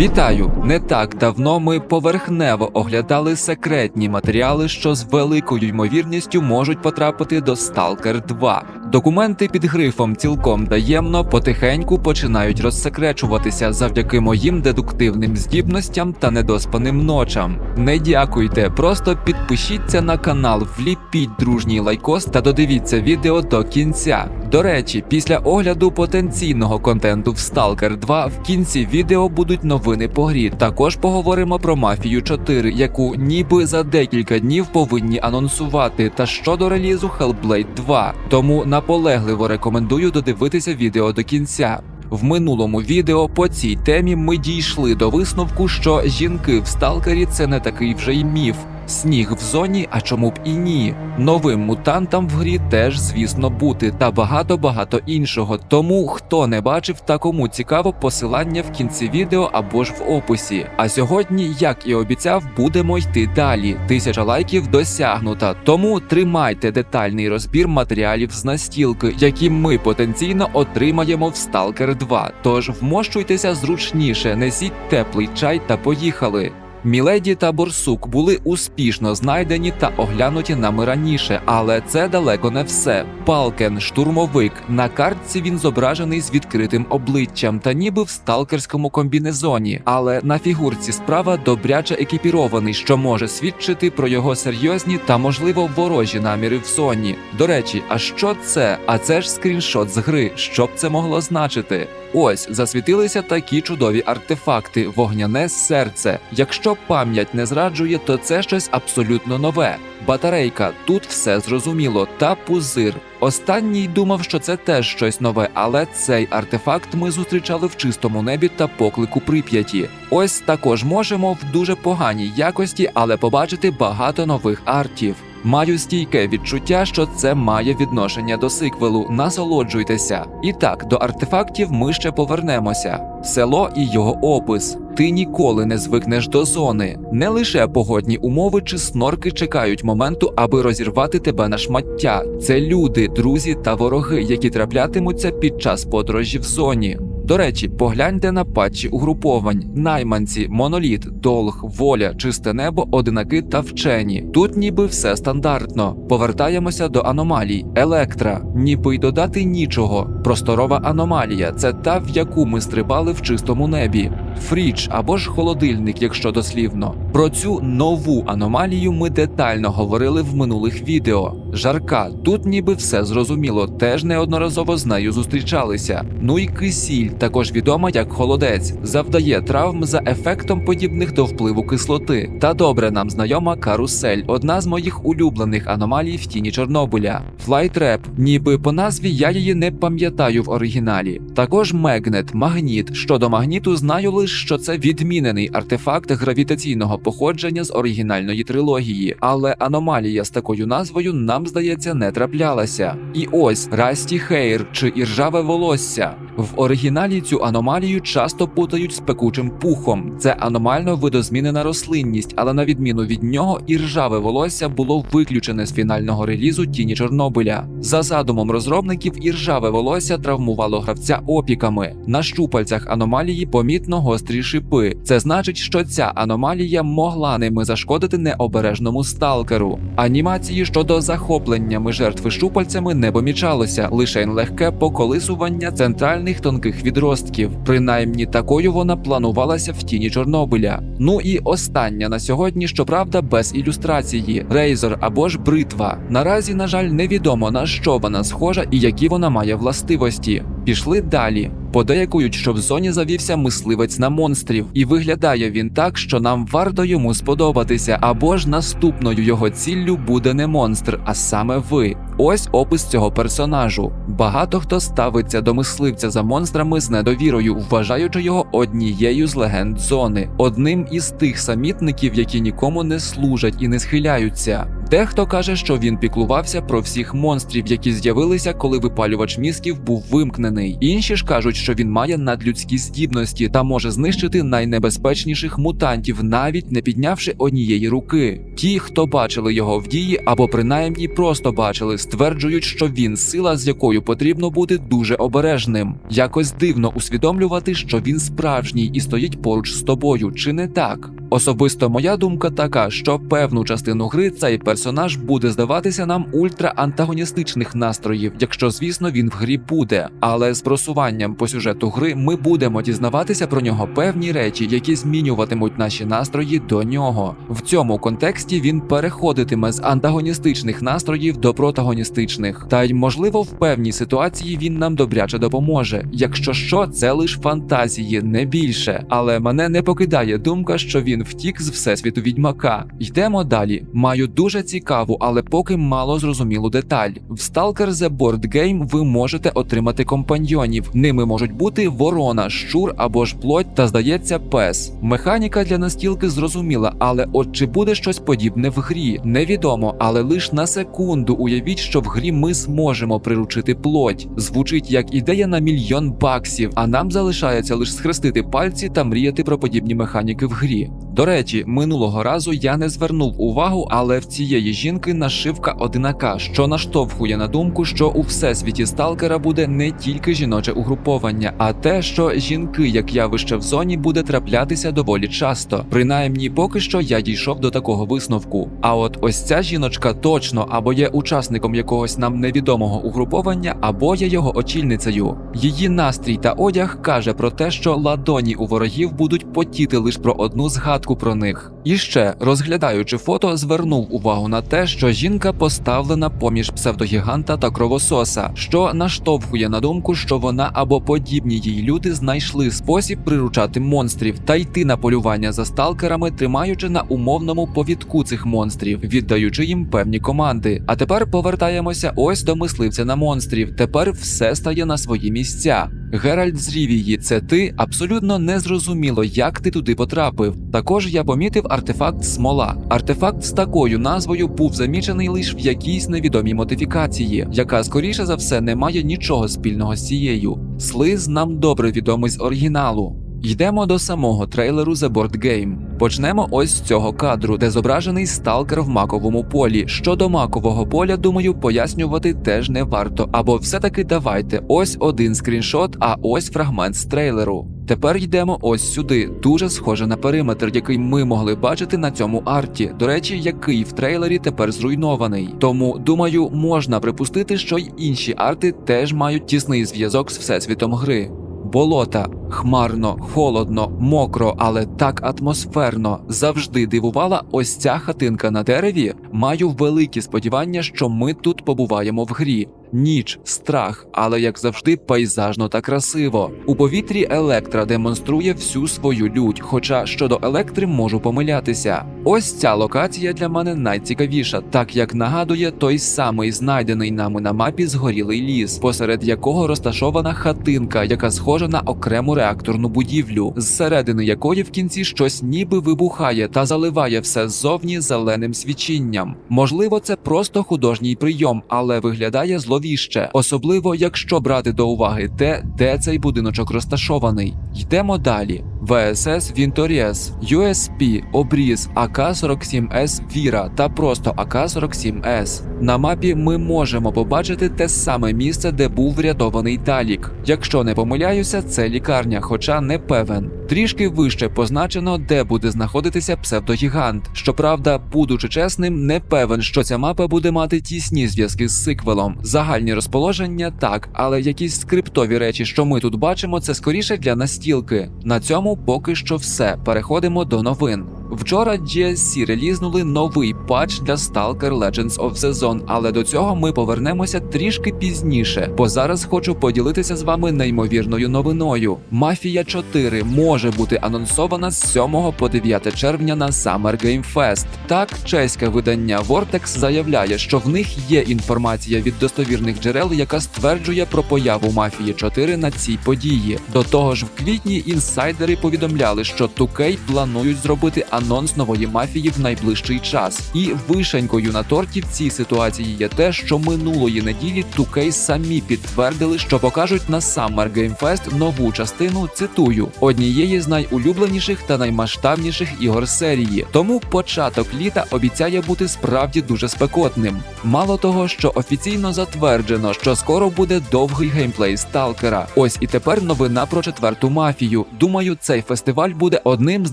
Вітаю! Не так давно ми поверхнево оглядали секретні матеріали, що з великою ймовірністю можуть потрапити до Stalker 2. Документи під грифом цілком таємно потихеньку починають розсекречуватися завдяки моїм дедуктивним здібностям та недоспаним ночам. Не дякуйте, просто підпишіться на канал, вліпіть дружній лайкос та додивіться відео до кінця. До речі, після огляду потенційного контенту в Stalker 2 в кінці відео будуть новини по грі. Також поговоримо про Мафію 4, яку ніби за декілька днів повинні анонсувати, та щодо релізу Hellblade 2. Тому наполегливо рекомендую додивитися відео до кінця. В минулому відео по цій темі ми дійшли до висновку, що жінки в сталкері це не такий вже й міф. Сніг в зоні, а чому б і ні? Новим мутантам в грі теж, звісно, бути, та багато багато іншого. Тому хто не бачив та кому цікаво, посилання в кінці відео або ж в описі. А сьогодні, як і обіцяв, будемо йти далі. Тисяча лайків досягнута. Тому тримайте детальний розбір матеріалів з настілки, які ми потенційно отримаємо в Stalker 2. Тож вмощуйтеся зручніше, несіть теплий чай та поїхали. Міледі та Борсук були успішно знайдені та оглянуті нами раніше, але це далеко не все. Палкен, штурмовик. На картці він зображений з відкритим обличчям та ніби в сталкерському комбінезоні. Але на фігурці справа добряче екіпірований, що може свідчити про його серйозні та можливо ворожі наміри в зоні. До речі, а що це? А це ж скріншот з гри. Що б це могло значити? Ось засвітилися такі чудові артефакти, вогняне серце. Якщо пам'ять не зраджує, то це щось абсолютно нове. Батарейка, тут все зрозуміло, та пузир. Останній думав, що це теж щось нове, але цей артефакт ми зустрічали в чистому небі та поклику прип'яті. Ось також можемо в дуже поганій якості, але побачити багато нових артів. Маю стійке відчуття, що це має відношення до сиквелу. Насолоджуйтеся. І так, до артефактів ми ще повернемося. Село і його опис. Ти ніколи не звикнеш до зони. Не лише погодні умови чи снорки чекають моменту, аби розірвати тебе на шмаття. Це люди, друзі та вороги, які траплятимуться під час подорожі в зоні. До речі, погляньте на патчі угруповань: найманці, моноліт, долг, воля, чисте небо, одинаки та вчені. Тут ніби все стандартно. Повертаємося до аномалій. Електра, ніби й додати нічого. Просторова аномалія це та, в яку ми стрибали в чистому небі. Фріч або ж холодильник, якщо дослівно. Про цю нову аномалію ми детально говорили в минулих відео. Жарка, тут ніби все зрозуміло, теж неодноразово з нею зустрічалися. Ну і кисіль, також відома як холодець, завдає травм за ефектом подібних до впливу кислоти. Та добре нам знайома карусель, одна з моїх улюблених аномалій в тіні Чорнобиля. Флайтреп, ніби по назві я її не пам'ятаю в оригіналі. Також мегнет, магніт. Щодо магніту, знаю лише, що це відмінений артефакт гравітаційного походження з оригінальної трилогії, але аномалія з такою назвою нам здається не траплялася. І ось Расті Хейр чи іржаве волосся. В оригіналі цю аномалію часто путають з пекучим пухом. Це аномально видозмінена рослинність, але на відміну від нього, іржаве волосся було виключене з фінального релізу Тіні Чорнобиля. За задумом розробників, іржаве волосся травмувало гравця опіками. На щупальцях аномалії помітно гострі шипи. Це значить, що ця аномалія могла ними зашкодити необережному сталкеру. Анімації щодо захопленнями жертви щупальцями не помічалося, лише легке поколисування центральних тонких відростків. Принаймні такою вона планувалася в тіні Чорнобиля. Ну і остання на сьогодні, щоправда, без ілюстрації: рейзор або ж бритва. Наразі, на жаль, невідомо на що вона схожа і які вона має властивості. Пішли далі. Подейкують, що в зоні завівся мисливець на монстрів, і виглядає він так, що нам варто йому сподобатися, або ж наступною його ціллю буде не монстр, а саме ви. Ось опис цього персонажу. Багато хто ставиться до мисливця за монстрами з недовірою, вважаючи його однією з легенд зони, одним із тих самітників, які нікому не служать і не схиляються. Дехто каже, що він піклувався про всіх монстрів, які з'явилися, коли випалювач мізків був вимкнений. Інші ж кажуть, що він має надлюдські здібності та може знищити найнебезпечніших мутантів, навіть не піднявши однієї руки. Ті, хто бачили його в дії або принаймні просто бачили, стверджують, що він сила, з якою потрібно бути дуже обережним. Якось дивно усвідомлювати, що він справжній і стоїть поруч з тобою, чи не так? Особисто моя думка така, що певну частину гри цей персонаж буде здаватися нам ультра-антагоністичних настроїв, якщо звісно він в грі буде. Але з просуванням по сюжету гри ми будемо дізнаватися про нього певні речі, які змінюватимуть наші настрої до нього. В цьому контексті він переходитиме з антагоністичних настроїв до протагоністичних. Та й можливо в певній ситуації він нам добряче допоможе. Якщо що, це лише фантазії, не більше. Але мене не покидає думка, що він втік з всесвіту відьмака. Йдемо далі. Маю дуже цікаву, але поки мало зрозумілу деталь. В Stalker The Board Game ви можете отримати компаньйонів. Ними можуть бути ворона, щур або ж плоть, та здається, пес. Механіка для настілки зрозуміла, але от чи буде щось подібне в грі? Невідомо, але лише на секунду уявіть, що в грі ми зможемо приручити плоть. Звучить як ідея на мільйон баксів, а нам залишається лише схрестити пальці та мріяти про подібні механіки в грі. До речі, минулого разу я не звернув увагу, але в цієї жінки нашивка одинака, що наштовхує на думку, що у всесвіті сталкера буде не тільки жіноче угруповання, а те, що жінки, як явище в зоні, буде траплятися доволі часто. Принаймні, поки що я дійшов до такого висновку. А от ось ця жіночка точно або є учасником якогось нам невідомого угруповання, або є його очільницею. Її настрій та одяг каже про те, що ладоні у ворогів будуть потіти лише про одну згадку про них. І ще, розглядаючи фото, звернув увагу на те, що жінка поставлена поміж псевдогіганта та кровососа, що наштовхує на думку, що вона або подібні їй люди знайшли спосіб приручати монстрів та йти на полювання за сталкерами, тримаючи на умовному повідку цих монстрів, віддаючи їм певні команди. А тепер повертаємося ось до мисливця на монстрів. Тепер все стає на свої місця. Геральт з Рівії, це ти абсолютно не зрозуміло, як ти туди потрапив. Також я помітив артефакт смола. Артефакт з такою назвою був замічений лише в якійсь невідомій модифікації, яка скоріше за все не має нічого спільного з цією. Слиз нам добре відомий з оригіналу. Йдемо до самого трейлеру The Board Game. Почнемо ось з цього кадру, де зображений сталкер в маковому полі. Щодо макового поля, думаю, пояснювати теж не варто. Або все-таки давайте ось один скріншот, а ось фрагмент з трейлеру. Тепер йдемо ось сюди. Дуже схоже на периметр, який ми могли бачити на цьому арті. До речі, який в трейлері тепер зруйнований. Тому думаю, можна припустити, що й інші арти теж мають тісний зв'язок з всесвітом гри. Болота хмарно, холодно, мокро, але так атмосферно. Завжди дивувала ось ця хатинка на дереві. Маю великі сподівання, що ми тут побуваємо в грі. Ніч, страх, але як завжди, пейзажно та красиво. У повітрі Електра демонструє всю свою лють, хоча щодо електри можу помилятися. Ось ця локація для мене найцікавіша, так як нагадує той самий знайдений нами на мапі згорілий ліс, посеред якого розташована хатинка, яка схожа на окрему реакторну будівлю, зсередини якої в кінці щось ніби вибухає та заливає все ззовні зеленим свічінням. Можливо, це просто художній прийом, але виглядає зловіще, особливо якщо брати до уваги те, де цей будиночок розташований. Йдемо далі. ВСС Вінторіес, USP, Обріз, АК-47С Віра та просто АК-47С. На мапі ми можемо побачити те саме місце, де був врятований Далік. Якщо не помиляюся, це лікарня, хоча не певен. Трішки вище позначено, де буде знаходитися псевдогігант. Щоправда, будучи чесним, не певен, що ця мапа буде мати тісні зв'язки з сиквелом. Загальні розположення так, але якісь скриптові речі, що ми тут бачимо, це скоріше для настілки. На цьому поки що все. Переходимо до новин. Вчора GSC релізнули новий патч для Stalker Legends of the Zone, але до цього ми повернемося трішки пізніше, бо зараз хочу поділитися з вами неймовірною новиною. Мафія 4 може бути анонсована з 7 по 9 червня на Summer Game Fest. Так, чеське видання Vortex заявляє, що в них є інформація від достовірних джерел, яка стверджує про появу Мафії 4 на цій події. До того ж, в квітні інсайдери повідомляли, що 2K планують зробити анонс анонс нової мафії в найближчий час. І вишенькою на торті в цій ситуації є те, що минулої неділі 2K самі підтвердили, що покажуть на Summer Game Fest нову частину. Цитую однієї з найулюбленіших та наймасштабніших ігор серії. Тому початок літа обіцяє бути справді дуже спекотним. Мало того, що офіційно затверджено, що скоро буде довгий геймплей сталкера. Ось і тепер новина про четверту мафію. Думаю, цей фестиваль буде одним з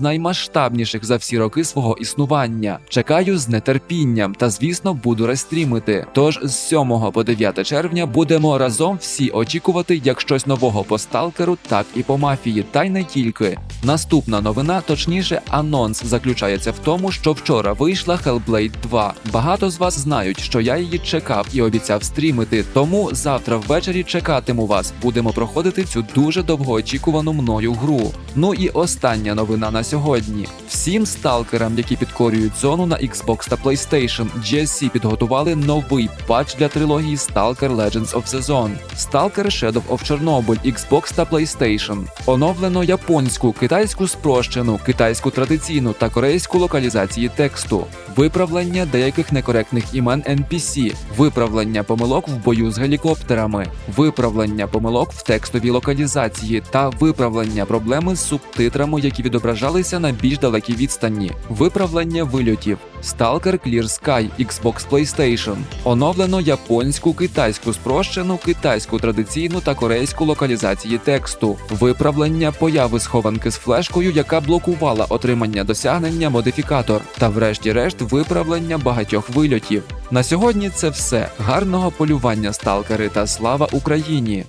наймасштабніших за всі роки свого існування. Чекаю з нетерпінням та, звісно, буду рестрімити. Тож з 7 по 9 червня будемо разом всі очікувати як щось нового по сталкеру, так і по мафії, та й не тільки. Наступна новина, точніше, анонс заключається в тому, що вчора вийшла Hellblade 2. Багато з вас знають, що я її чекав і обіцяв стрімити. Тому завтра ввечері чекатиму вас. Будемо проходити цю дуже довгоочікувану мною гру. Ну і остання новина на сьогодні. Всім сталкерам, які підкорюють зону на Xbox та PlayStation, GSC підготували новий патч для трилогії Stalker Legends of the Zone, Stalker Shadow of Chernobyl, Xbox та PlayStation. Оновлено японську, китайську спрощену, китайську традиційну та корейську локалізації тексту, виправлення деяких некоректних імен NPC, виправлення помилок в бою з гелікоптерами, виправлення помилок в текстовій локалізації та виправлення проблеми з субтитрами, які відображалися на більш далекій відстані, виправлення вильотів, Stalker Clear Sky, Xbox PlayStation, оновлено японську, китайську спрощену, китайську традиційну та корейську локалізації тексту, виправлення появи схованки з флешкою, яка блокувала отримання досягнення модифікатор, та врешті-решт виправлення багатьох вильотів. На сьогодні це все. Гарного полювання, сталкери, та слава Україні!